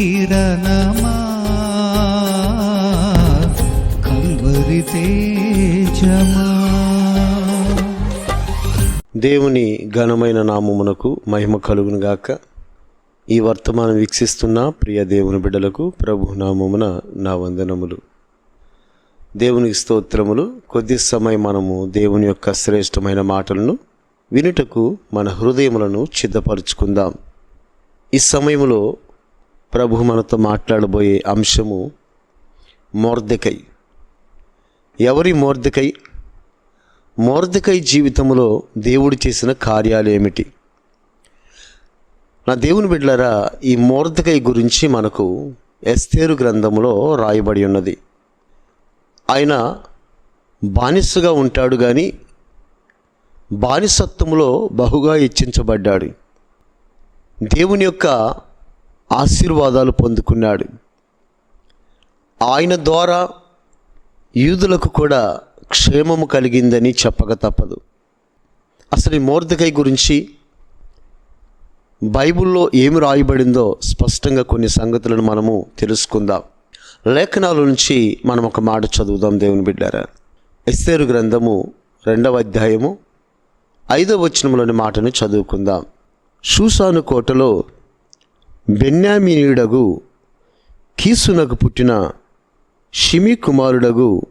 కిరణమా? Calvary తేజమా? దేవుని ఘనమైన నామమునకు మహిమ కలుగునుగాక. ఈ వర్తమానం వీక్షిస్తున్న ప్రియ దేవుని బిడ్డలకు ప్రభు నామమున నా వందనములు. దేవునికి స్తోత్రములు. కొద్ది సమయం మనము దేవుని యొక్క శ్రేష్టమైన మాటలను వినుటకు మన హృదయములను సిద్ధపరుచుకుందాం ఈ సమయంలో ప్రభు మనతో మాట్లాడబోయే అంశము మోర్దకై. ఎవరి మోర్దకై? మోర్దకై జీవితంలో దేవుడు చేసిన కార్యాలు ఏమిటి నా దేవుని బిడ్డలారా ఈ మోర్దకై గురించి మనకు ఎస్తేరు గ్రంథంలో రాయబడి ఉన్నది. ఆయన బానిసగా ఉంటాడు కానీ బానిసత్వంలో బహుగా హెచ్చించబడ్డాడు. దేవుని యొక్క ఆశీర్వాదాలు పొందుకున్నాడు. ఆయన ద్వారా యూదులకు కూడా క్షేమము కలిగిందని చెప్పక తప్పదు. అసలు ఈ మోర్దకై గురించి బైబిల్లో ఏమి రాయబడిందో స్పష్టంగా కొన్ని సంగతులను మనము తెలుసుకుందాం. లేఖనాల నుంచి మనం ఒక మాట చదువుదాం దేవుని బిడ్డారా. ఎస్తేరు గ్రంథము రెండవ అధ్యాయము ఐదవ వచనంలోని మాటను చదువుకుందాం. షూసాను కోటలో బెన్యామీనుడగు కీసునకు పుట్టిన షిమి కుమారుడగు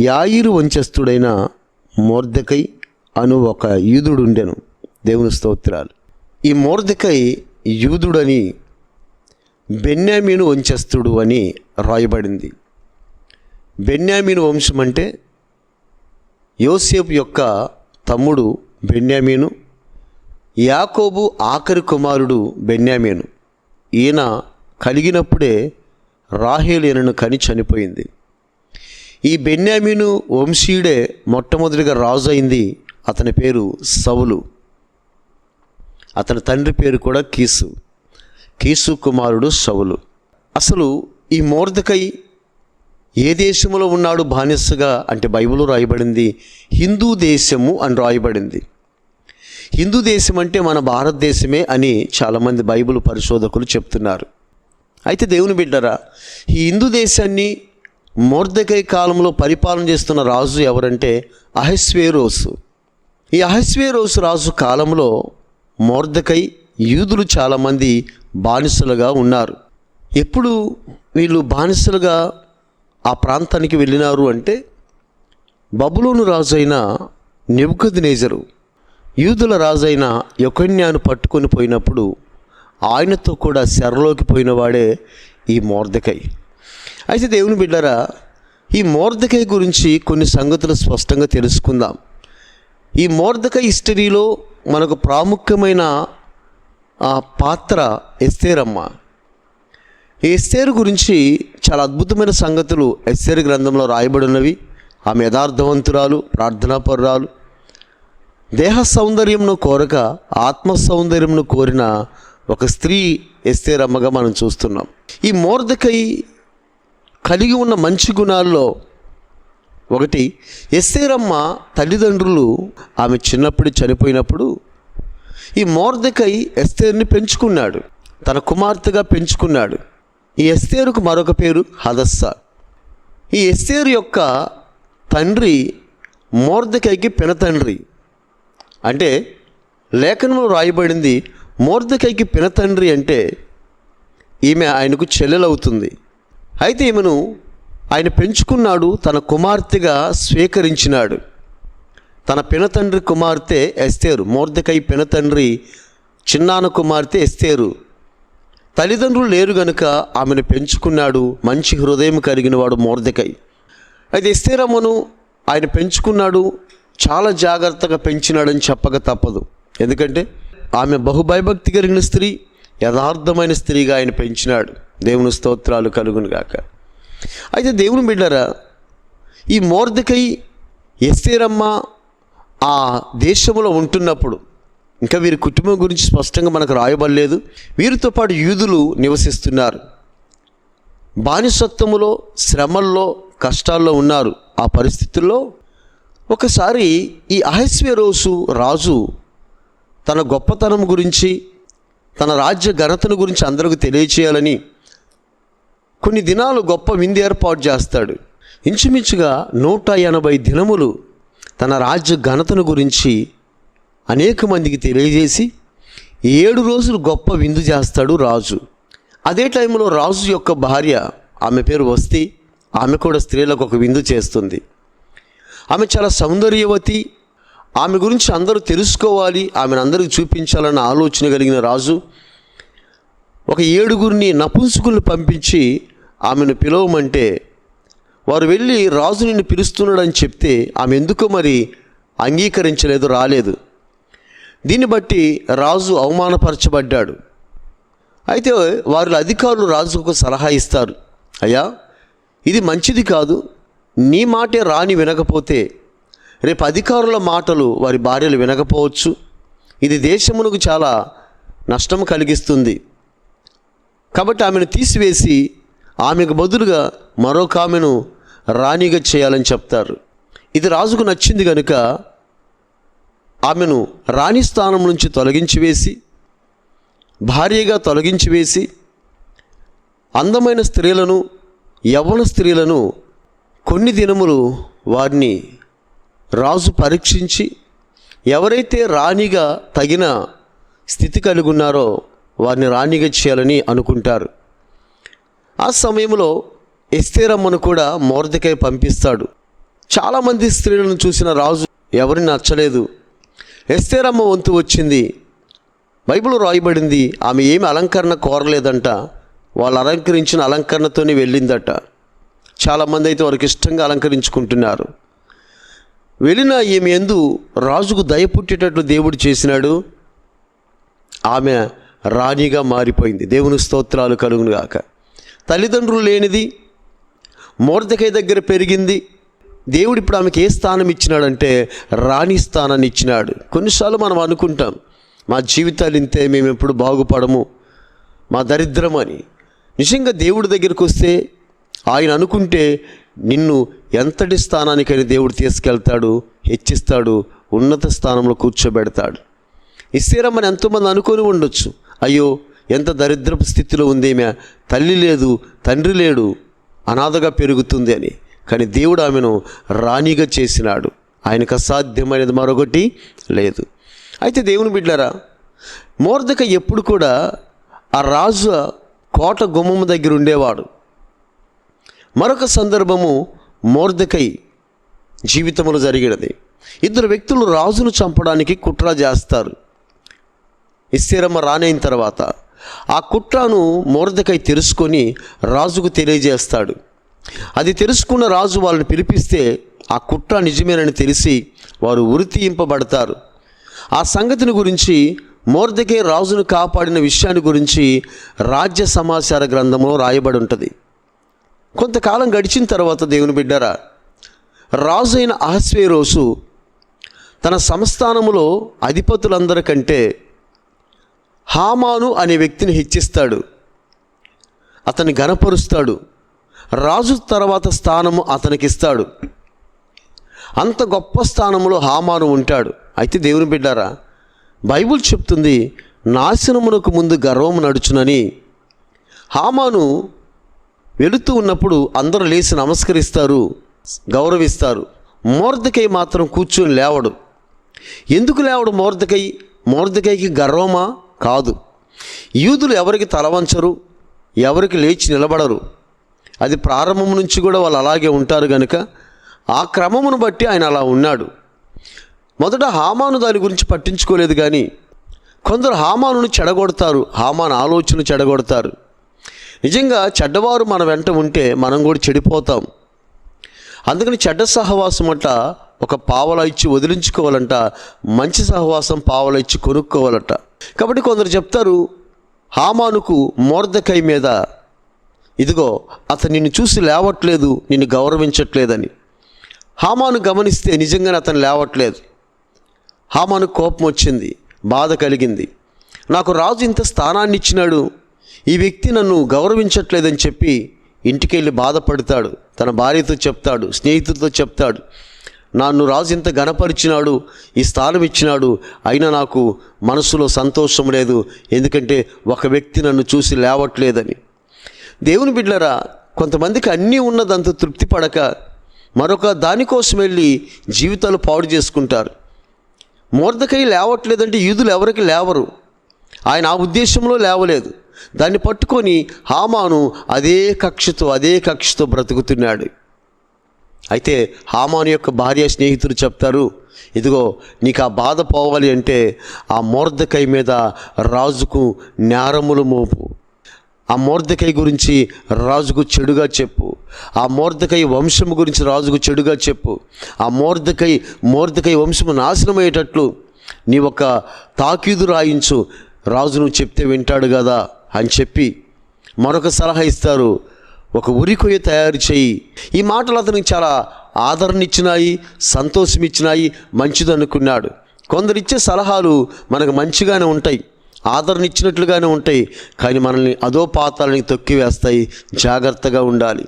యాయిరు వంచస్థుడైన మోర్దకై అను ఒక యూదుడుండెను. దేవుని స్తోత్రాలు. ఈ మోర్దకై యూదుడని బెన్యామీను వంచస్థుడు అని రాయబడింది. బెన్యామీను వంశం అంటే యోసేపు యొక్క తమ్ముడు బెన్యామీను యాకోబు ఆఖరి కుమారుడు బెన్యామీను. ఈయన కలిగినప్పుడే రాహేలీనను కని చనిపోయింది. ఈ బెన్యామీను వంశీయుడే మొట్టమొదటిగా రాజు అయింది అతని పేరు సవులు అతని తండ్రి పేరు కూడా కీసు. కీసు కుమారుడు సవులు అసలు ఈ మోర్దకై ఏ దేశంలో ఉన్నాడు బానిసగా అంటే బైబిల్ రాయబడింది? హిందూ దేశము అని రాయబడింది. హిందూ దేశం అంటే మన భారతదేశమే అని చాలామంది బైబిల్ పరిశోధకులు చెప్తున్నారు. అయితే దేవుని బిడ్డరా ఈ హిందూ దేశాన్ని మోర్దకై కాలంలో పరిపాలన చేస్తున్న రాజు ఎవరంటే అహస్వేరోసు. ఈ అహస్వేరోసు రాజు కాలంలో మోర్దకై యూదులు చాలామంది బానిసలుగా ఉన్నారు. ఎప్పుడు వీళ్ళు బానిసలుగా ఆ ప్రాంతానికి వెళ్ళినారు అంటే బబులోను రాజు అయిన నెబుకద్నేజరు. యూదుల రాజైన యొకన్యాను పట్టుకొని పోయినప్పుడు ఆయనతో కూడా శరలోకి పోయినవాడే ఈ మోర్దకై. అయితే దేవుని బిడ్డరా ఈ మోర్దకై గురించి కొన్ని సంగతులు స్పష్టంగా తెలుసుకుందాం. ఈ మోర్దక హిస్టరీలో మనకు ప్రాముఖ్యమైన ఆ పాత్ర ఎస్తేరమ్మ. ఎస్తేరు గురించి చాలా అద్భుతమైన సంగతులు ఎస్తేరు గ్రంథంలో రాయబడినవి. ఉన్నవి ఆమె యథార్థవంతురాలు ప్రార్థనాపరురాలు దేహ సౌందర్యంను కోరక ఆత్మ సౌందర్యంను కోరిన ఒక స్త్రీ ఎస్తేరమ్మగా మనం చూస్తున్నాం. ఈ మోర్దకై కలిగి ఉన్న మంచి గుణాల్లో ఒకటి ఎస్తేరమ్మ తల్లిదండ్రులు ఆమె చిన్నప్పుడు చనిపోయినప్పుడు ఈ మోర్దకై ఎస్తేర్ని పెంచుకున్నాడు. తన కుమార్తెగా పెంచుకున్నాడు. ఈ ఎస్తేరుకు మరొక పేరు హదస్స. ఈ ఎస్తేరు యొక్క తండ్రి మోర్దకైకి పినతండ్రి. అంటే లేఖనంలో రాయబడింది మోర్దకైకి పినతండ్రి అంటే ఈమె ఆయనకు చెల్లెలవుతుంది. అయితే ఈమెను ఆయన పెంచుకున్నాడు తన కుమార్తెగా స్వీకరించినాడు. తన పినతండ్రి కుమార్తె ఎస్తేరు మోర్దకై పినతండ్రి చిన్నాన కుమార్తె ఎస్తేరు. తల్లిదండ్రులు లేరు గనుక ఆమెను పెంచుకున్నాడు మంచి హృదయం కలిగినవాడు మోర్దకై. అయితే ఎస్తేరమ్మను ఆయన పెంచుకున్నాడు చాలా జాగ్రత్తగా పెంచినాడని చెప్పక తప్పదు. ఎందుకంటే ఆమె బహుభయభక్తి కలిగిన స్త్రీ యథార్థమైన స్త్రీగా ఆయన పెంచినాడు. దేవుని స్తోత్రాలు కలుగును గాక. అయితే దేవుని బిడ్డరా ఈ మోర్దకై ఎస్తేరమ్మ ఆ దేశంలో ఉంటున్నప్పుడు ఇంకా వీరి కుటుంబం గురించి స్పష్టంగా మనకు రాయబడలేదు. వీరితో పాటు యూదులు నివసిస్తున్నారు. బానిసత్వములో శ్రమల్లో కష్టాల్లో ఉన్నారు. ఆ పరిస్థితుల్లో ఒకసారి ఈ అహస్వేరోసు రాజు తన గొప్పతనం గురించి తన రాజ్య ఘనతను గురించి అందరికి తెలియచేయాలని కొన్ని దినాలు గొప్ప విందు ఏర్పాటు చేస్తాడు. ఇంచుమించుగా నూట ఎనభై దినములు తన రాజ్య ఘనతను గురించి అనేక మందికి తెలియజేసి ఏడు రోజులు గొప్ప విందు చేస్తాడు రాజు. అదే టైంలో రాజు యొక్క భార్య ఆమె పేరు వస్తి ఆమె కూడా స్త్రీలకు ఒక విందు చేస్తుంది. ఆమె చాలా సౌందర్యవతి. ఆమె గురించి అందరూ తెలుసుకోవాలి. ఆమెను అందరికి చూపించాలన్న ఆలోచన కలిగిన రాజు ఒక ఏడుగురిని నపుంసుకుని పంపించి ఆమెను పిలవమంటే వారు వెళ్ళి రాజు నిన్ను పిలుస్తున్నాడని చెప్తే ఆమె ఎందుకో మరి అంగీకరించలేదు రాలేదు. దీన్ని బట్టి రాజు అవమానపరచబడ్డాడు. అయితే వారి అధికారులు రాజుకు సలహా ఇస్తారు. అయ్యా ఇది మంచిది కాదు. నీ మాటే రాణి వినకపోతే రేపు అధికారుల మాటలు వారి భార్యలు వినకపోవచ్చు. ఇది దేశమునకు చాలా నష్టం కలిగిస్తుంది. కాబట్టి ఆమెను తీసివేసి ఆమెకు బదులుగా మరొక ఆమెను రాణిగా చేయాలని చెప్తారు. ఇది రాజుకు నచ్చింది కనుక ఆమెను రాణి స్థానం నుంచి తొలగించి వేసి భార్యగా తొలగించి వేసి అందమైన స్త్రీలను యవ్వన స్త్రీలను కొన్ని దినములు వారిని రాజు పరీక్షించి ఎవరైతే రాణిగా తగిన స్థితి కలిగి ఉన్నారో వారిని రాణిగా చేయాలని అనుకుంటారు. ఆ సమయంలో ఎస్తేరమ్మను కూడా మోర్దకై పంపిస్తాడు. చాలామంది స్త్రీలను చూసిన రాజు ఎవరిని నచ్చలేదు. ఎస్తేరమ్మ వంతు వచ్చింది. బైబిల్ రాయబడింది ఆమె ఏమి అలంకరణ కోరలేదంట వాళ్ళు అలంకరించిన అలంకరణతోనే వెళ్ళిందట. చాలామంది అయితే వారికి ఇష్టంగా అలంకరించుకుంటున్నారు. వెళ్ళిన ఈమె ఎందు రాజుకు దయ పుట్టేటట్లు దేవుడు చేసినాడు. ఆమె రాణిగా మారిపోయింది. దేవుని స్తోత్రాలు కలుగునుగాక. తల్లిదండ్రులు లేనిది మోర్దకై దగ్గర పెరిగింది. దేవుడు ఇప్పుడు ఆమెకి ఏ స్థానం ఇచ్చినాడంటే రాణి స్థానాన్ని ఇచ్చినాడు. కొన్నిసార్లు మనం అనుకుంటాం మా జీవితాలు ఇంతే మేము ఎప్పుడు బాగుపడము మా దరిద్రం అని నిజంగా దేవుడి దగ్గరికి వస్తే ఆయన అనుకుంటే నిన్ను ఎంతటి స్థానానికైనా దేవుడు తీసుకెళ్తాడు హెచ్చిస్తాడు ఉన్నత స్థానంలో కూర్చోబెడతాడు. ఇస్తేరమ్మని ఎంతోమంది అనుకొని ఉండొచ్చు. అయ్యో ఎంత దరిద్రపు స్థితిలో ఉందేమే తల్లి లేదు తండ్రి లేడు. అనాథగా పెరుగుతుంది అని. కానీ దేవుడు ఆమెను రాణిగా చేసినాడు. ఆయనకు అసాధ్యమైనది మరొకటి లేదు. అయితే దేవుని బిడ్డారా మోర్దక ఎప్పుడు కూడా ఆ రాజు కోట గుమ్మం దగ్గర ఉండేవాడు. మరొక సందర్భము మోర్దకై జీవితంలో జరిగినది. ఇద్దరు వ్యక్తులు రాజును చంపడానికి కుట్ర చేస్తారు. ఇస్తిరమ్మ రానైన తర్వాత ఆ కుట్రను మోర్దకై తెలుసుకొని రాజుకు తెలియజేస్తాడు. అది తెలుసుకున్న రాజు వాళ్ళని పిలిపిస్తే ఆ కుట్ర నిజమేనని తెలిసి వారు ఉరితీయింపబడతారు. ఆ సంగతిని గురించి మోర్దకే రాజును కాపాడిన విషయాన్ని గురించి రాజ్య సమాచార గ్రంథంలో రాయబడి ఉంటుంది. కొంతకాలం గడిచిన తర్వాత దేవుని బిడ్డరా రాజు అయిన అహస్వేరోసు తన సంస్థానములో అధిపతులందరికంటే హామాను అనే వ్యక్తిని హెచ్చిస్తాడు. అతన్ని గనపరుస్తాడు రాజు తర్వాత స్థానము అతనికి ఇస్తాడు అంత గొప్ప స్థానంలో హామాను ఉంటాడు. అయితే దేవుని బిడ్డారా బైబుల్ చెప్తుంది నాశనమునకు ముందు గర్వము నడుచునని. హామాను వెళుతూ ఉన్నప్పుడు అందరూ లేచి నమస్కరిస్తారు గౌరవిస్తారు. మోర్దకై మాత్రం కూర్చొని లేవడు. ఎందుకు లేవడు మోర్దకై? మోర్దకైకి గర్వమా? కాదు. యూదులు ఎవరికి తలవంచరు ఎవరికి లేచి నిలబడరు? అది ప్రారంభం నుంచి కూడా వాళ్ళు అలాగే ఉంటారు కనుక ఆ క్రమమును బట్టి ఆయన అలా ఉన్నాడు. మొదట హామాను దాని గురించి పట్టించుకోలేదు కానీ కొందరు హామాను చెడగొడతారు హామాన్ ఆలోచన చెడగొడతారు. నిజంగా చెడ్డవారు మన వెంట ఉంటే మనం కూడా చెడిపోతాం. అందుకని చెడ్డ సహవాసం అంట ఒక పావల ఇచ్చి వదిలించుకోవాలంట మంచి సహవాసం పావల ఇచ్చి కొనుక్కోవాలట. కాబట్టి కొందరు చెప్తారు హామానుకు మోర్దకై మీద ఇదిగో అతను నిన్ను చూసి లేవట్లేదు నిన్ను గౌరవించట్లేదని. హామాను గమనిస్తే నిజంగానే అతను లేవట్లేదు. హామాను కోపం వచ్చింది బాధ కలిగింది. నాకు రాజు ఇంత స్థానాన్ని ఇచ్చినాడు ఈ వ్యక్తి నన్ను గౌరవించట్లేదని చెప్పి ఇంటికి వెళ్ళి బాధపడతాడు. తన భార్యతో చెప్తాడు స్నేహితులతో చెప్తాడు. నన్ను రాజు ఇంత గణపరిచినాడు ఈ స్థానం ఇచ్చినాడు. అయినా నాకు మనసులో సంతోషం లేదు ఎందుకంటే ఒక వ్యక్తి నన్ను చూసి లేవట్లేదని. దేవుని బిడ్లరా కొంతమందికి అన్నీ ఉన్నదంత తృప్తి పడక మరొక దానికోసం వెళ్ళి జీవితాలు పాడు చేసుకుంటారు. మోర్దకై లేవట్లేదంటే యూదులు ఎవరికి లేవరు? ఆయన ఆ ఉద్దేశంలో లేవలేదు. దాన్ని పట్టుకొని హామాను అదే కక్షతో అదే కక్షతో బ్రతుకుతున్నాడు. అయితే హామాను యొక్క భార్య స్నేహితులు చెప్తారు ఇదిగో నీకు ఆ బాధ పోవాలి అంటే ఆ మూర్ధకై మీద రాజుకు నేరములు మోపు. ఆ మోర్దకై గురించి రాజుకు చెడుగా చెప్పు. ఆ మోర్దకై వంశము గురించి రాజుకు చెడుగా చెప్పు. ఆ మోర్దకై మోర్దకై వంశము నాశనమయ్యేటట్లు నీ ఒక తాకీదు రాయించు. రాజు నువ్వు చెప్తే వింటాడు కదా అని చెప్పి మరొక సలహా ఇస్తారు. ఒక ఉరికొయ్య తయారు చేయి. ఈ మాటలు అతనికి చాలా ఆదరణ ఇచ్చినాయి సంతోషం ఇచ్చినాయి మంచిదనుకున్నాడు. కొందరు ఇచ్చే సలహాలు మనకు మంచిగానే ఉంటాయి ఆదరణ ఇచ్చినట్లుగానే ఉంటాయి కానీ మనల్ని అదో పాతాలని తొక్కివేస్తాయి జాగ్రత్తగా ఉండాలి.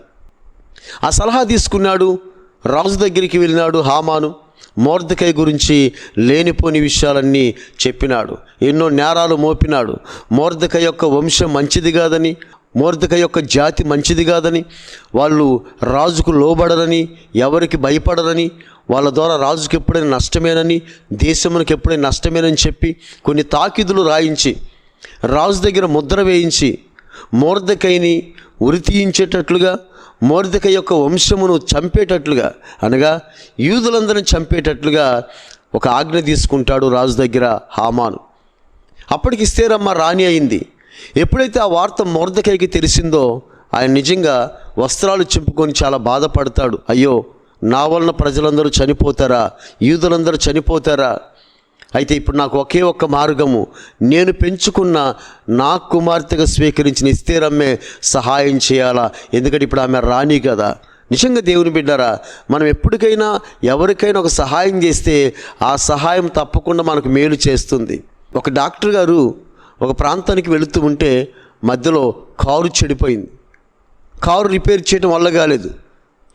ఆ సలహా తీసుకున్నాడు రాజు దగ్గరికి వెళ్ళినాడు హామాను. మోర్దకై గురించి లేనిపోని విషయాలన్నీ చెప్పినాడు. ఎన్నో నేరాలు మోపినాడు. మోర్దక యొక్క వంశం మంచిది కాదని మోర్దక యొక్క జాతి మంచిది కాదని వాళ్ళు రాజుకు లోబడరని ఎవరికి భయపడరని వాళ్ళ ద్వారా రాజుకి ఎప్పుడైనా నష్టమేనని దేశమునికి ఎప్పుడైనా నష్టమేనని చెప్పి కొన్ని తాకిదులు రాయించి రాజు దగ్గర ముద్ర వేయించి మోర్దకైని ఉరి తీయించేటట్లుగా మోర్దిక యొక్క వంశమును చంపేటట్లుగా అనగా యూదులందరిని చంపేటట్లుగా ఒక ఆజ్ఞ తీసుకుంటాడు రాజు దగ్గర హామాను. అప్పటికి ఇస్తేరమ్మ రాణి అయింది. ఎప్పుడైతే ఆ వార్త మోర్దకైకి తెలిసిందో ఆయన నిజంగా వస్త్రాలు చింపుకొని చాలా బాధపడతాడు. అయ్యో నా వలన ప్రజలందరూ చనిపోతారా? యూదులందరూ చనిపోతారా? అయితే ఇప్పుడు నాకు ఒకే ఒక్క మార్గము. నేను పెంచుకున్న నా కుమార్తెగా స్వీకరించిన ఇస్తేరమ్మే సహాయం చేయాలా? ఎందుకంటే ఇప్పుడు ఆమె రాణి కదా. నిజంగా దేవుని బిడ్డారా మనం ఎప్పటికైనా ఎవరికైనా ఒక సహాయం చేస్తే ఆ సహాయం తప్పకుండా మనకు మేలు చేస్తుంది. ఒక డాక్టర్ గారు ఒక ప్రాంతానికి వెళుతూ ఉంటే మధ్యలో కారు చెడిపోయింది. కారు రిపేర్ చేయడం వల్ల కాలేదు.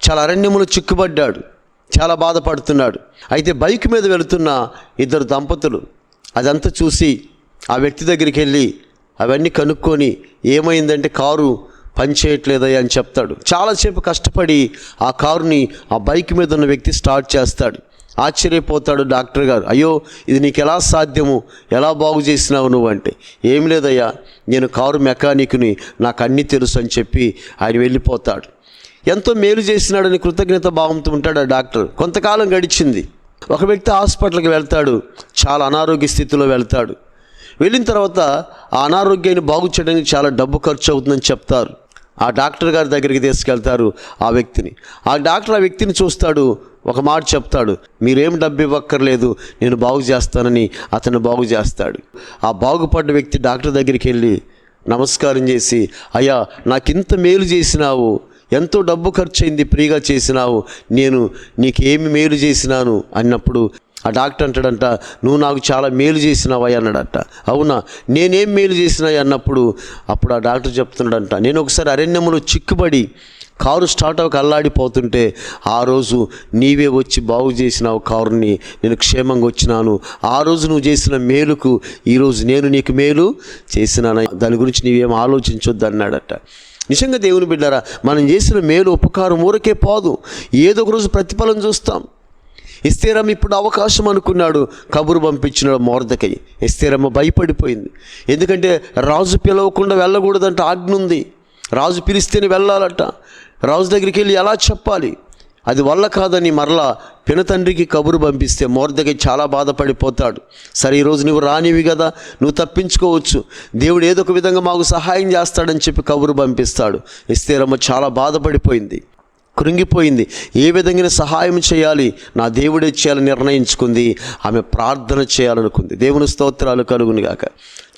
చాలా అరణ్యములు చిక్కుబడ్డాడు. చాలా బాధపడుతున్నాడు. అయితే బైక్ మీద వెళుతున్న ఇద్దరు దంపతులు అదంతా చూసి ఆ వ్యక్తి దగ్గరికి వెళ్ళి అవన్నీ కనుక్కొని ఏమైందంటే కారు పనిచేయట్లేదయ్యా అని చెప్తాడు. చాలాసేపు కష్టపడి ఆ కారుని ఆ బైక్ మీద ఉన్న వ్యక్తి స్టార్ట్ చేస్తాడు. ఆశ్చర్యపోతాడు డాక్టర్ గారు. అయ్యో ఇది నీకు ఎలా సాధ్యము? ఎలా బాగు చేసినావు నువ్వు అంటే? ఏం లేదయ్యా నేను కారు మెకానిక్ని నాకు అన్నీ తెలుసు అని చెప్పి ఆయన వెళ్ళిపోతాడు. ఎంతో మేలు చేసినాడని కృతజ్ఞత భావంతో ఉంటాడు ఆ డాక్టర్. కొంతకాలం గడిచింది. ఒక వ్యక్తి హాస్పిటల్కి వెళ్తాడు. చాలా అనారోగ్య స్థితిలో వెళ్తాడు. వెళ్ళిన తర్వాత ఆ అనారోగ్యాన్ని బాగు చేయడానికి చాలా డబ్బు ఖర్చు అవుతుందని చెప్తారు. ఆ డాక్టర్ గారి దగ్గరికి తీసుకెళ్తారు ఆ వ్యక్తిని. ఆ డాక్టర్ ఆ వ్యక్తిని చూస్తాడు. ఒక మాట చెప్తాడు. మీరేం డబ్బు ఇవ్వక్కర్లేదు. నేను బాగు చేస్తానని అతను బాగు చేస్తాడు. ఆ బాగుపడ్డ వ్యక్తి డాక్టర్ దగ్గరికి వెళ్ళి నమస్కారం చేసి అయ్యా నాకింత మేలు చేసినావు. ఎంతో డబ్బు ఖర్చు అయింది ఫ్రీగా చేసినావు నేను నీకేమి మేలు చేసినాను అన్నప్పుడు ఆ డాక్టర్ అంటాడంట నువ్వు నాకు చాలా మేలు చేసినావా అన్నాడట. అవునా? నేనేం మేలు చేసినాయి? అన్నప్పుడు అప్పుడు ఆ డాక్టర్ చెప్తున్నాడంట నేను ఒకసారి అరణ్యములో చిక్కుబడి కారు స్టార్ట్ అవ్వక అల్లాడిపోతుంటే ఆ రోజు నీవే వచ్చి బాగు చేసినావు కారుని నేను క్షేమంగా వచ్చినాను. ఆ రోజు నువ్వు చేసిన మేలుకు ఈరోజు నేను నీకు మేలు చేసినాను దాని గురించి నీవేం ఆలోచించొద్దు అన్నాడట. నిజంగా దేవుని బిడ్డారా మనం చేసిన మేలు ఉపకారం ఊరకే పోదు. ఏదో ఒక రోజు ప్రతిఫలం చూస్తాం. ఎస్తేరమ్మ ఇప్పుడు అవకాశం అనుకున్నాడు కబురు పంపించినాడు మోర్దకై. ఇస్తేరమ్మ భయపడిపోయింది. ఎందుకంటే రాజు పిలవకుండా వెళ్ళకూడదంట ఆజ్ఞ ఉంది. రాజు పిలిస్తేనే వెళ్ళాలట. రాజు దగ్గరికి వెళ్ళి ఎలా చెప్పాలి? అది వల్ల కాదని మరలా పినతండ్రికి కబురు పంపిస్తే మోర్దకి చాలా బాధపడిపోతాడు. సరే ఈరోజు నువ్వు రానివి కదా నువ్వు తప్పించుకోవచ్చు. దేవుడు ఏదో ఒక విధంగా మాకు సహాయం చేస్తాడని చెప్పి కబురు పంపిస్తాడు. ఇస్తేరమ్మ చాలా బాధపడిపోయింది. కృంగిపోయింది. ఏ విధంగా సహాయం చేయాలి? నా దేవుడే చేయాలని నిర్ణయించుకుంది. ఆమె ప్రార్థన చేయాలనుకుంది. దేవుని స్తోత్రాలు కలుగునుగాక.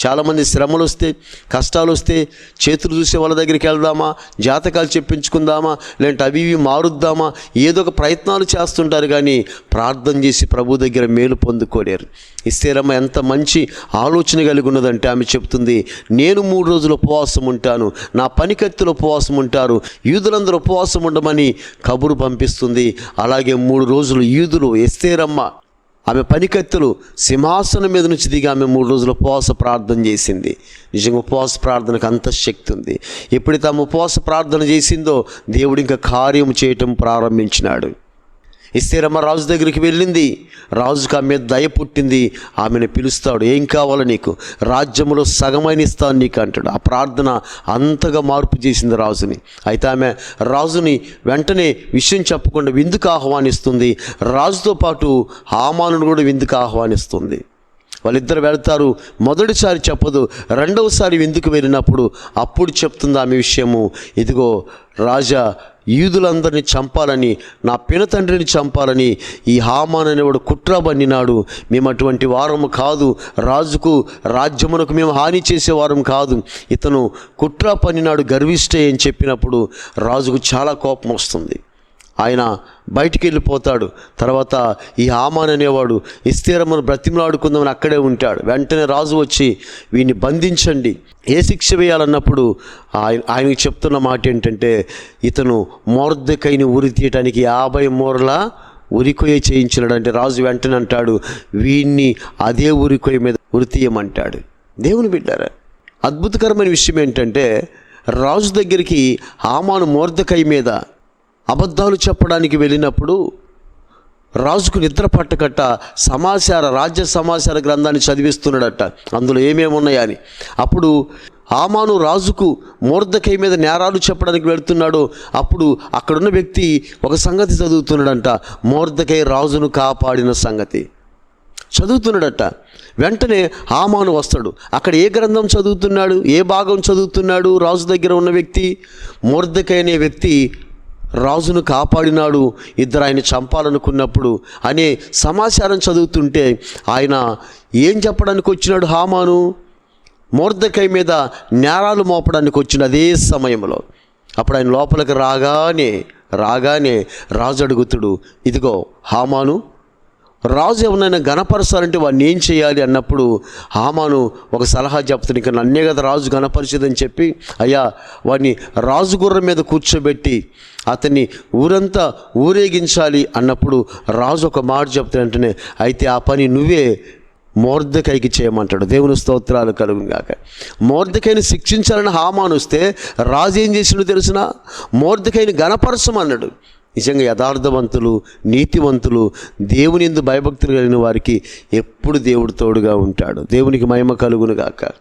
చాలామంది శ్రమలు వస్తే కష్టాలు వస్తే చేతులు చూసే వాళ్ళ దగ్గరికి వెళ్దామా జాతకాలు చెప్పించుకుందామా లేదంటే అవి ఇవి మారుద్దామా ఏదో ఒక ప్రయత్నాలు చేస్తుంటారు కానీ ప్రార్థన చేసి ప్రభు దగ్గర మేలు పొందుకోలేరు. ఇస్తేరమ్మ ఎంత మంచి ఆలోచన కలిగి ఉన్నదంటే ఆమె చెప్తుంది నేను మూడు రోజులు ఉపవాసం ఉంటాను నా పనికత్తులు ఉపవాసం ఉంటారు యూదులందరూ ఉపవాసం ఉండమని కబురు పంపిస్తుంది. అలాగే మూడు రోజులు యూదులు ఎస్తేరమ్మ ఆమె పనికత్తులు సింహాసనం మీద నుంచి దిగి ఆమె మూడు రోజులు ఉపవాస ప్రార్థన చేసింది. నిజంగా ఉపవాస ప్రార్థనకు అంత శక్తి ఉంది. ఎప్పుడైతే ఆమె ఉపవాస ప్రార్థన చేసిందో దేవుడు ఇంకా కార్యం చేయటం ప్రారంభించినాడు. ఇస్తేరమ్మ రాజు దగ్గరికి వెళ్ళింది. రాజుకు ఆమె దయ పుట్టింది. ఆమెను పిలుస్తాడు ఏం కావాలో నీకు? రాజ్యములో సగమైన ఇస్తాను నీకు అంటాడు. ఆ ప్రార్థన అంతగా మార్పు చేసింది రాజుని. అయితే ఆమె రాజుని వెంటనే విషయం చెప్పకుండా విందుకు ఆహ్వానిస్తుంది. రాజుతో పాటు హామానును కూడా విందుకు ఆహ్వానిస్తుంది. వాళ్ళిద్దరు వెళ్తారు. మొదటిసారి చెప్పదు. రెండవసారి విందుకు వెళ్ళినప్పుడు అప్పుడు చెప్తుంది ఆమె విషయము. ఇదిగో రాజా యూదులందరినీ చంపాలని నా పినతండ్రిని చంపాలని ఈ హామాన్ అనేవాడు కుట్ర బన్నినాడు. మేము అటువంటి వారము కాదు. రాజుకు రాజ్యమునకు మేము హాని చేసేవారం కాదు. ఇతను కుట్ర పన్నినాడు గర్విష్టే అని చెప్పినప్పుడు రాజుకు చాలా కోపం వస్తుంది. ఆయన బయటికి వెళ్ళిపోతాడు. తర్వాత ఈ హామాన్ అనేవాడు ఇస్తీరమ్మను బ్రతిమలాడుకుందామని అక్కడే ఉంటాడు. వెంటనే రాజు వచ్చి వీడిని బంధించండి. ఏ శిక్ష వేయాలన్నప్పుడు ఆయన ఆయనకి చెప్తున్న మాట ఏంటంటే ఇతను మోర్దకైని ఉరి తీయటానికి యాభై మూరల ఉరికొయ్య చేయించినాడు అంటే రాజు వెంటనే అంటాడు వీడిని అదే ఉరికొయ్య మీద ఉరి తీయమంటాడు. దేవుని బిడ్డారా అద్భుతకరమైన విషయం ఏంటంటే రాజు దగ్గరికి హామాను మోర్దకై మీద అబద్ధాలు చెప్పడానికి వెళ్ళినప్పుడు రాజుకు నిద్ర పట్టకట్ట సమాచార రాజ్య సమాచార గ్రంథాన్ని చదివిస్తున్నాడట. అందులో ఏమేమి ఉన్నాయని అప్పుడు ఆమాను రాజుకు మూర్ధకై మీద నేరాలు చెప్పడానికి వెళుతున్నాడు. అప్పుడు అక్కడున్న వ్యక్తి ఒక సంగతి చదువుతున్నాడంట. మూర్ధకై రాజును కాపాడిన సంగతి. చదువుతున్నాడట. వెంటనే హామాను వస్తాడు. అక్కడ ఏ గ్రంథం చదువుతున్నాడు? ఏ భాగం చదువుతున్నాడు రాజు దగ్గర ఉన్న వ్యక్తి? మూర్ధకై అనే వ్యక్తి రాజును కాపాడినాడు ఇద్దరు ఆయన చంపాలనుకున్నప్పుడు అనే సమాచారం చదువుతుంటే ఆయన ఏం చెప్పడానికి వచ్చినాడు హామాను? మూర్ధకై మీద నేరాలు మోపడానికి వచ్చిన అదే సమయంలో అప్పుడు ఆయన లోపలికి రాగానే రాగానే రాజు అడుగుతుడు ఇదిగో హామాను రాజు ఎవరైనా గణపరచాలంటే వాడిని ఏం చేయాలి అన్నప్పుడు హామాను ఒక సలహా చెప్తాను ఇంకా నన్నే కదా రాజు గణపరిచేదని చెప్పి అయ్యా వాడిని రాజు గుర్రం మీద కూర్చోబెట్టి అతన్ని ఊరంతా ఊరేగించాలి అన్నప్పుడు రాజు ఒక మాట చెప్తాడంటేనే అయితే ఆ పని నువ్వే మోర్దకైకి చేయమంటాడు. దేవుని స్తోత్రాలు కలుగుగాక మోర్దకైని శిక్షించాలని హామాను వస్తే రాజు ఏం చేసిండో తెలిసిన? మోర్దకైని గణపరచమన్నాడు నిజంగా యథార్థవంతులు నీతివంతులు దేవుని ఎందు భయభక్తులు కలిగిన వారికి ఎప్పుడు దేవుడు తోడుగా ఉంటాడు. దేవునికి మహిమ కలుగునుగాక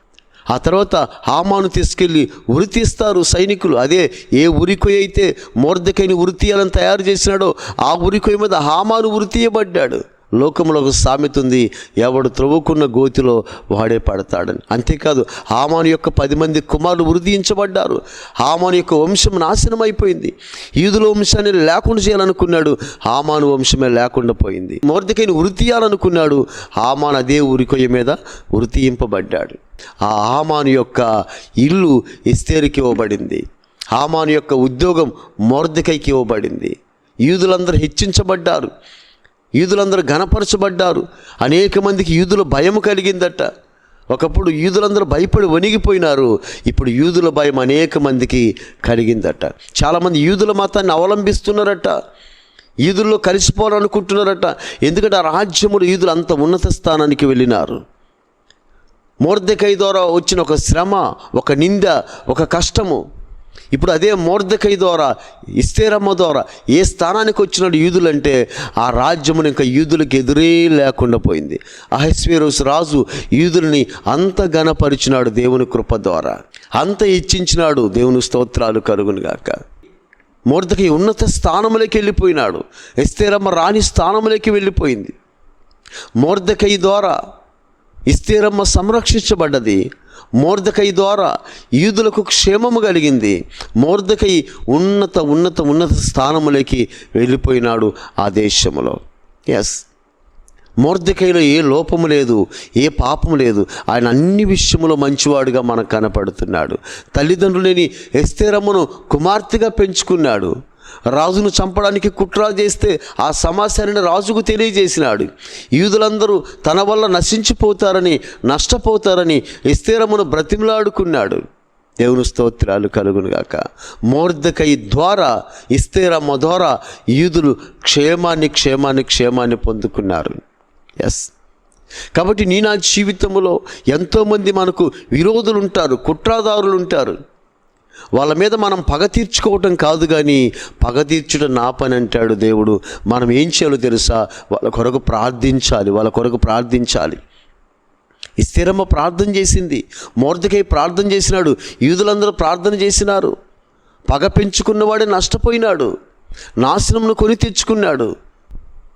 ఆ తర్వాత హామాను తీసుకెళ్ళి ఉరి తీస్తారు సైనికులు. అదే ఏ ఉరికొయ్య అయితే మోర్దకైని ఉరి తీయాలని తయారు చేసినాడో ఆ ఉరికొయ్య మీద హామాను ఉరి తీయబడ్డాడు. లోకంలో ఒక సామెత ఉంది ఎవడు త్రవ్వుకున్న గోతిలో వాడే పడతాడని. అంతేకాదు హామాను యొక్క పది మంది కుమారులు వృద్ధించబడ్డారు హామాను యొక్క వంశం నాశనం అయిపోయింది. ఈదుల వంశాన్ని లేకుండా చేయాలనుకున్నాడు. హామాను వంశమే లేకుండా పోయింది. మోర్దికైన ఉరి హామాన్ అదే ఉరికొయ్య మీద ఉరి ఆ హామాను యొక్క ఇల్లు ఇస్తేరికి ఇవ్వబడింది. హామాను యొక్క ఉద్యోగం మోర్దికైకి ఇవ్వబడింది. యూదులందరూ హెచ్చించబడ్డారు. యూదులందరూ ఘనపరచబడ్డారు. అనేక మందికి యూదుల భయం కలిగిందట. ఒకప్పుడు యూదులందరూ భయపడి వణిగిపోయినారు. ఇప్పుడు యూదుల భయం అనేక మందికి కలిగిందట. చాలామంది యూదుల మతాన్ని అవలంబిస్తున్నారట. ఈదుల్లో కలిసిపోవాలనుకుంటున్నారట. ఎందుకంటే ఆ రాజ్యములు ఈదులు అంత ఉన్నత స్థానానికి వెళ్ళినారు. మోర్దెకై ద్వారా వచ్చిన ఒక శ్రమ ఒక నింద ఒక కష్టము ఇప్పుడు అదే మోర్దకై ద్వారా ఇస్తేరమ్మ ద్వారా ఏ స్థానానికి వచ్చినాడు యూదులంటే ఆ రాజ్యమును ఇంకా యూదులకు ఎదురే లేకుండా పోయింది. అహస్వేరోస్ రాజు యూదుల్ని అంత ఘనపరిచినాడు దేవుని కృప ద్వారా. అంత ఇచ్చించినాడు దేవుని స్తోత్రాలు కలుగునుగాక మోర్దకి ఉన్నత స్థానములోకి వెళ్ళిపోయినాడు. ఇస్తేరమ్మ రాణి స్థానములోకి వెళ్ళిపోయింది. మోర్దకై ద్వారా ఇస్తేరమ్మ సంరక్షించబడ్డది. మోర్దకై ద్వారా యూదులకు క్షేమము కలిగింది. మోర్దకై ఉన్నత ఉన్నత ఉన్నత స్థానములోకి వెళ్ళిపోయినాడు ఆ దేశంలో ఎస్ మోర్దకైలో ఏ లోపము లేదు ఏ పాపము లేదు. ఆయన అన్ని విషయములో మంచివాడుగా మనకు కనపడుతున్నాడు. తల్లిదండ్రులని ఎస్తేరమ్మను కుమార్తెగా పెంచుకున్నాడు. రాజును చంపడానికి కుట్ర చేస్తే ఆ సమాచారాన్ని రాజుకు తెలియజేసినాడు. యూదులందరూ తన వల్ల నశించిపోతారని నష్టపోతారని ఇస్తేరమును బ్రతిమలాడుకున్నాడు. దేవుని స్తోత్రాలు కలుగునుగాక. మోర్దకై ద్వారా ఇస్తేరమ్మ ద్వారా యూదులు క్షేమాన్ని క్షేమాన్ని క్షేమాన్ని పొందుకున్నారు. ఎస్ కాబట్టి నీ నా జీవితంలో ఎంతోమంది మనకు విరోధులు ఉంటారు కుట్రాదారులు ఉంటారు వాళ్ళ మీద మనం పగ తీర్చుకోవటం కాదు కానీ పగ తీర్చడం నా పని అంటాడు దేవుడు. మనం ఏం చేయాలో తెలుసా? వాళ్ళ కొరకు ప్రార్థించాలి వాళ్ళ కొరకు ప్రార్థించాలి. ఈ ప్రార్థన చేసింది. మోర్దకై ప్రార్థన చేసినాడు. యూదులందరూ ప్రార్థన చేసినారు. పగ పెంచుకున్నవాడే నష్టపోయినాడు. నాశనమును కొని తెచ్చుకున్నాడు.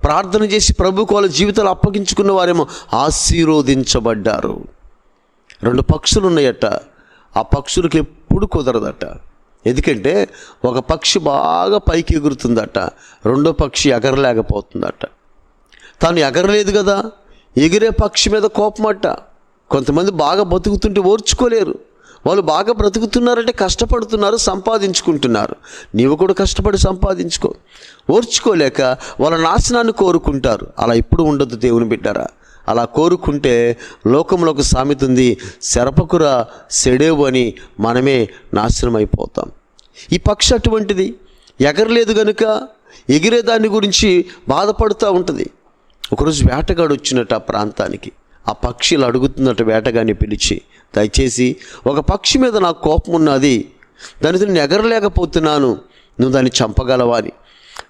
ప్రార్థన చేసి ప్రభుకు వాళ్ళ జీవితాలు అప్పగించుకున్న వారేమో ఆశీర్వదించబడ్డారు. రెండు పక్షులు ఉన్నాయట ఆ పక్షులకు ఎప్పుడు కుదరదట. ఎందుకంటే ఒక పక్షి బాగా పైకి ఎగురుతుందట. రెండో పక్షి ఎగరలేకపోతుందట. తాను ఎగరలేదు కదా. ఎగిరే పక్షి మీద కోపమట. కొంతమంది బాగా బతుకుతుంటే ఓర్చుకోలేరు. వాళ్ళు బాగా బ్రతుకుతున్నారంటే కష్టపడుతున్నారు సంపాదించుకుంటున్నారు. నీవు కూడా కష్టపడి సంపాదించుకో. ఓర్చుకోలేక వాళ్ళ నాశనాన్ని కోరుకుంటారు. అలా ఎప్పుడు ఉండదు దేవుని బిడ్డారా. అలా కోరుకుంటే లోకంలో ఒక సామెత ఉంది శరపకుర సెడేవు అని మనమే నాశనం అయిపోతాం ఈ పక్షి అటువంటిది. ఎగరలేదు గనుక ఎగిరే దాని గురించి బాధపడుతూ ఉంటుంది. ఒకరోజు వేటగాడు వచ్చినట్టు ఆ ప్రాంతానికి. ఆ పక్షిలు అడుగుతున్నట్టు వేటగాని పిలిచి దయచేసి ఒక పక్షి మీద నాకు కోపం ఉన్నది. దానితో నేను ఎగరలేకపోతున్నాను. నువ్వు దాన్ని చంపగలవా అని.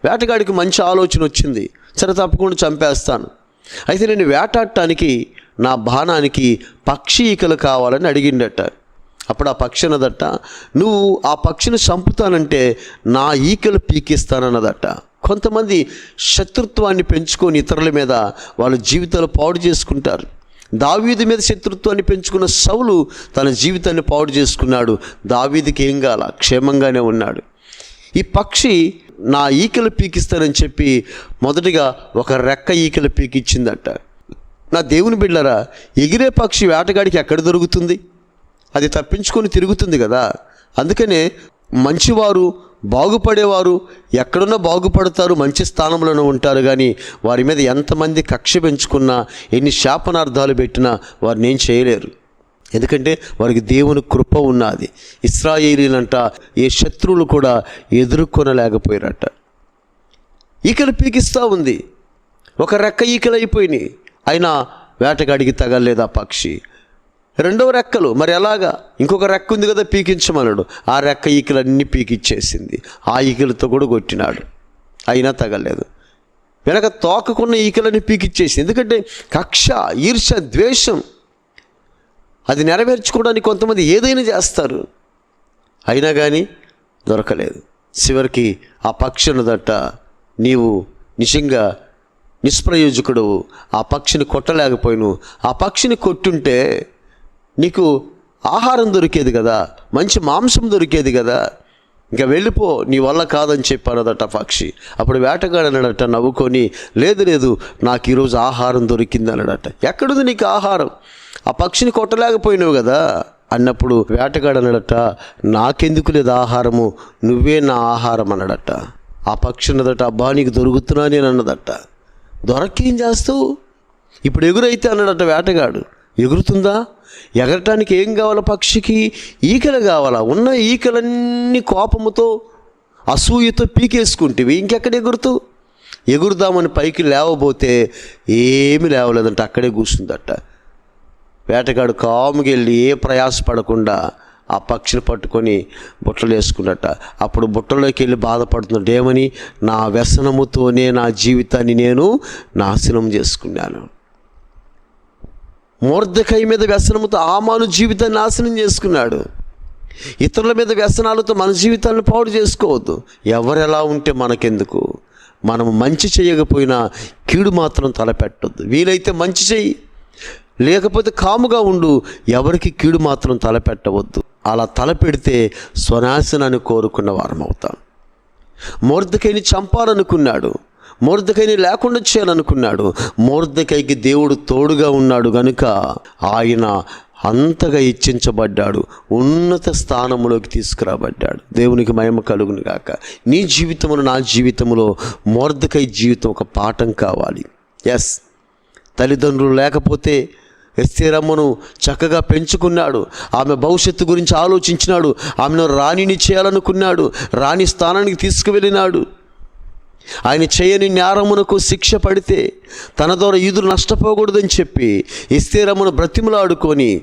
వేటగాడికి మంచి ఆలోచన వచ్చింది. సరే తప్పకుండా చంపేస్తాను. అయితే నేను వేటాడటానికి నా బాణానికి పక్షి ఈకలు కావాలని అడిగిండట. అప్పుడు ఆ పక్షి అన్నదట నువ్వు ఆ పక్షిని చంపుతానంటే నా ఈకలు పీకిస్తానన్నదట. కొంతమంది శత్రుత్వాన్ని పెంచుకొని ఇతరుల మీద వాళ్ళ జీవితాలు పాడు చేసుకుంటారు. దావీది మీద శత్రుత్వాన్ని పెంచుకున్న సౌలు తన జీవితాన్ని పాడు చేసుకున్నాడు. దావీదికి ఏం కాల? క్షేమంగానే ఉన్నాడు. ఈ పక్షి నా ఈకలు పీకిస్తానని చెప్పి మొదటిగా ఒక రెక్క ఈకలు పీకిచ్చిందట. నా దేవుని బిడ్డరా ఎగిరే పక్షి వేటగాడికి ఎక్కడ దొరుకుతుంది? అది తప్పించుకొని తిరుగుతుంది కదా. అందుకనే మంచివారు బాగుపడేవారు ఎక్కడున్నా బాగుపడతారు మంచి స్థానంలోనే ఉంటారు కానీ వారి మీద ఎంతమంది కక్ష పెంచుకున్నా ఎన్ని శాపనార్థాలు పెట్టినా వారిని ఏం చేయలేరు. ఎందుకంటే వారికి దేవుని కృప ఉన్నది. ఇస్రాయేలీలంట ఏ శత్రువులు కూడా ఎదుర్కొనలేకపోయారట. ఈకలు పీకిస్తూ ఉంది. ఒక రెక్క ఈకలు అయిపోయినాయి అయినా వేటగాడికి తగలేదు ఆ పక్షి? రెండవ రెక్కలు. మరి ఎలాగా? ఇంకొక రెక్క ఉంది కదా పీకించమన్నాడు. ఆ రెక్క ఈకలన్నీ పీకిచ్చేసింది. ఆ ఈకలతో కూడా కొట్టినాడు. అయినా తగలేదు. వెనక తోకకున్న ఈకలన్నీ పీకిచ్చేసి ఎందుకంటే కక్ష ఈర్ష ద్వేషం అది నెరవేర్చుకోవడానికి కొంతమంది ఏదైనా చేస్తారు. అయినా కానీ దొరకలేదు. చివరికి ఆ పక్షి దట్ట నీవు నిజంగా నిష్ప్రయోజకుడు ఆ పక్షిని కొట్టలేకపోయిను ఆ పక్షిని కొట్టుంటే నీకు ఆహారం దొరికేది కదా మంచి మాంసం దొరికేది కదా. ఇంకా వెళ్ళిపో నీ వల్ల కాదని చెప్పానదట పక్షి. అప్పుడు వేటగాడు అన్నాడట నవ్వుకొని లేదు లేదు నాకు ఈరోజు ఆహారం దొరికింది అన్నాడట ఎక్కడుంది నీకు ఆహారం? ఆ పక్షిని కొట్టలేకపోయినావు కదా? అన్నప్పుడు వేటగాడు అన్నాడట నాకెందుకు లేదు ఆహారము? నువ్వే నా ఆహారం అన్నాడట. ఆ పక్షి అన్నదట అబ్బా నీకు దొరుకుతున్నా నేను అన్నదట. దొరకేం చేస్తావు? ఇప్పుడు ఎగురైతే అన్నాడట వేటగాడు. ఎగురుతుందా? ఎగరటానికి ఏం కావాలా పక్షికి? ఈకలు కావాలా? ఉన్న ఈకలన్నీ కోపముతో అసూయతో పీకేసుకుంటేవి. ఇంకెక్కడ ఎగురుతూ ఎగురుదామని పైకి లేవబోతే ఏమి లేవలేదంట అక్కడే కూర్చుందట. వేటగాడు కాముకి వెళ్ళి ఏ ప్రయాసపడకుండా ఆ పక్షిని పట్టుకొని బుట్టలు వేసుకున్నట్ట. అప్పుడు బుట్టలోకి వెళ్ళి బాధపడుతున్నాడు ఏమని నా వ్యసనముతోనే నా జీవితాన్ని నేను నాశనం చేసుకున్నాను. మూర్ధకై మీద వ్యసనముతో ఆమాను జీవితాన్ని నాశనం చేసుకున్నాడు. ఇతరుల మీద వ్యసనాలతో మన జీవితాన్ని పాడు చేసుకోవద్దు. ఎవరు ఎలా ఉంటే మనకెందుకు? మనం మంచి చేయకపోయినా కీడు మాత్రం తలపెట్టొద్దు. వీలైతే మంచి చెయ్యి. లేకపోతే కాముగా ఉండు. ఎవరికి కీడు మాత్రం తలపెట్టవద్దు. అలా తలపెడితే స్వనాశనాన్ని కోరుకున్న వారం అవుతాం మూర్ధకైని చంపాలనుకున్నాడు. మోర్దకైని లేకుండా చేయాలనుకున్నాడు. మోర్దకైకి దేవుడు తోడుగా ఉన్నాడు గనుక ఆయన అంతగా ఇచ్చించబడ్డాడు. ఉన్నత స్థానంలోకి తీసుకురాబడ్డాడు. దేవునికి మహిమ కలుగును గాక. నీ జీవితంలో నా జీవితంలో మోర్దకై జీవితం ఒక పాఠం కావాలి. ఎస్ తల్లిదండ్రులు లేకపోతే ఎస్తేరమ్మను చక్కగా పెంచుకున్నాడు. ఆమె భవిష్యత్తు గురించి ఆలోచించినాడు. ఆమెను రాణిని చేయాలనుకున్నాడు. రాణి స్థానానికి తీసుకువెళ్ళినాడు. ఆయన చేయని నేరమునకు శిక్ష పడితే తన ద్వారా ఈదులు నష్టపోకూడదని చెప్పి ఇస్తేరమ్మను బ్రతిమలాడుకొని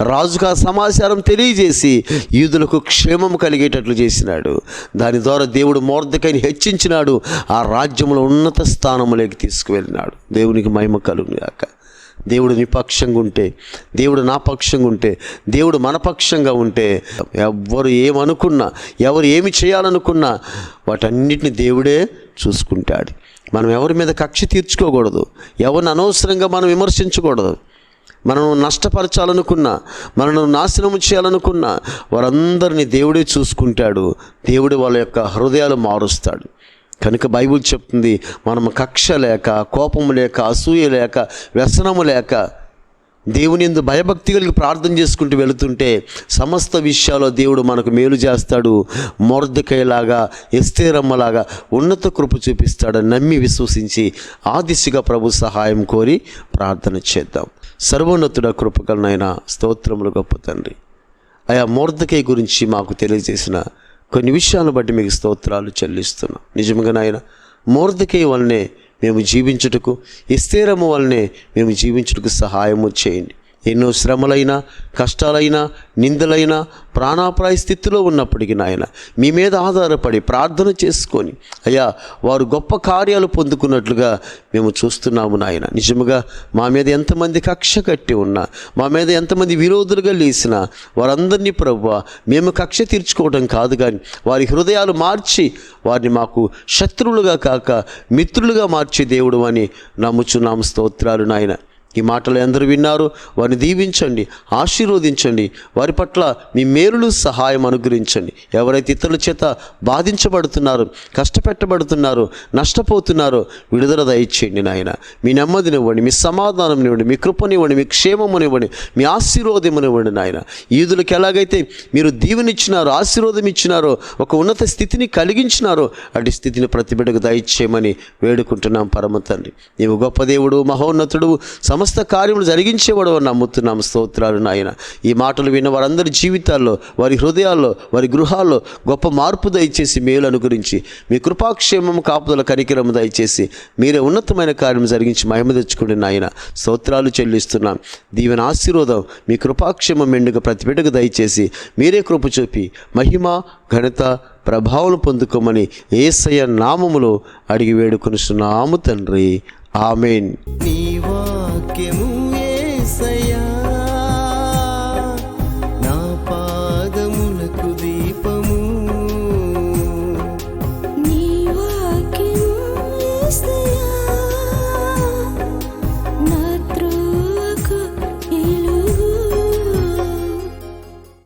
రాజుకు ఆ సమాచారం తెలియజేసి ఈదులకు క్షేమం కలిగేటట్లు చేసినాడు. దాని ద్వారా దేవుడు మోర్దకైని హెచ్చించినాడు. ఆ రాజ్యంలో ఉన్నత స్థానములోకి తీసుకువెళ్ళినాడు. దేవునికి మహిమ కలుగునిగాక. దేవుడు నీ పక్షంగా ఉంటే దేవుడు నా పక్షంగా ఉంటే దేవుడు మన పక్షంగా ఉంటే ఎవరు ఏమనుకున్నా ఎవరు ఏమి చేయాలనుకున్నా వాటన్నిటిని దేవుడే చూసుకుంటాడు. మనం ఎవరి మీద కక్ష తీర్చుకోకూడదు. ఎవరిని అనవసరంగా మనం విమర్శించకూడదు. మనం నష్టపరచాలనుకున్నా మనను నాశనం చేయాలనుకున్నా వారందరినీ దేవుడే చూసుకుంటాడు. దేవుడు వాళ్ళ యొక్క హృదయాలు మారుస్తాడు. కనుక బైబిల్ చెప్తుంది మనం కక్ష లేక కోపము లేక అసూయ లేక వ్యసనము లేక దేవుని ఎందు భయభక్తి కలిగి ప్రార్థన చేసుకుంటూ వెళుతుంటే సమస్త విషయాల్లో దేవుడు మనకు మేలు చేస్తాడు. మొర్దకైలాగా ఎస్తేరమ్మలాగా ఉన్నత కృప చూపిస్తాడని నమ్మి విశ్వసించి ఆ దిశగా ప్రభు సహాయం కోరి ప్రార్థన చేద్దాం. సర్వోన్నతుడ కృపకలనైనా స్తోత్రములు గొప్ప తండ్రి. ఆయా మోర్దకై గురించి మాకు తెలియజేసిన కొన్ని విషయాలను బట్టి మీకు స్తోత్రాలు చెల్లిస్తున్నాం. నిజంగా నాయన మూర్ధకే వల్లనే మేము జీవించుటకు ఇస్తేరము వల్లనే మేము జీవించుటకు సహాయము చేయండి. ఎన్నో శ్రమలైనా కష్టాలైనా నిందలైనా ప్రాణాపాయ స్థితిలో ఉన్నప్పటికీ నాయన మీ మీద ఆధారపడి ప్రార్థన చేసుకొని అయ్యా వారు గొప్ప కార్యాలు పొందుకున్నట్లుగా మేము చూస్తున్నాము నాయన. నిజముగా మా మీద ఎంతమంది కక్ష కట్టి ఉన్నా మా మీద ఎంతమంది విరోధులుగా లేసినా వారందరినీ ప్రభు మేము కక్ష తీర్చుకోవడం కాదు కానీ వారి హృదయాలు మార్చి వారిని మాకు శత్రువులుగా కాక మిత్రులుగా మార్చే దేవుడు అని నమ్ముచున్నాము స్తోత్రాలు నాయన. ఈ మాటలు అందరూ విన్నారు? వారిని దీవించండి ఆశీర్వదించండి. వారి పట్ల మీ మేలులు సహాయం అనుగ్రహించండి. ఎవరైతే ఇతరుల చేత బాధించబడుతున్నారో కష్టపెట్టబడుతున్నారో నష్టపోతున్నారో విడుదల దయచేయండి నాయన. మీ నెమ్మదినివ్వండి మీ సమాధానంనివ్వండి మీ కృపనివ్వండి మీ క్షేమమునివ్వండి మీ ఆశీర్వాదమునివ్వండి నాయన. ఈదులకు ఎలాగైతే మీరు దీవెనిచ్చినారో ఆశీర్వాదం ఇచ్చినారో ఒక ఉన్నత స్థితిని కలిగించినారో అటు స్థితిని ప్రతిబిడకు దయచేయమని వేడుకుంటున్నాం పరమ తండ్రి. నీవు గొప్ప దేవుడు మహోన్నతుడు సమస్త కార్యములు జరిగించేవాడు అని నమ్ముతున్నాం స్తోత్రాలు నాయన. ఈ మాటలు విన్న వారందరి జీవితాల్లో వారి హృదయాల్లో వారి గృహాల్లో గొప్ప మార్పు దయచేసి మేలు అనుగురించి మీ కృపాక్షేమం కాపుదల కరికరము దయచేసి మీరే ఉన్నతమైన కార్యం జరిగించి మహిమ తెచ్చుకుని నాయన. స్తోత్రాలు చెల్లిస్తున్నాం. దీవెన ఆశీర్వాదం మీ కృపాక్షేమం మెండుగా ప్రతి బిడ్డకు దయచేసి మీరే కృప చూపి మహిమ ఘనత ప్రభావం పొందుకోమని ఏసయ్య నామములో అడిగి వేడుకొనిస్తున్నాము తండ్రి. ఆమెన్. que mu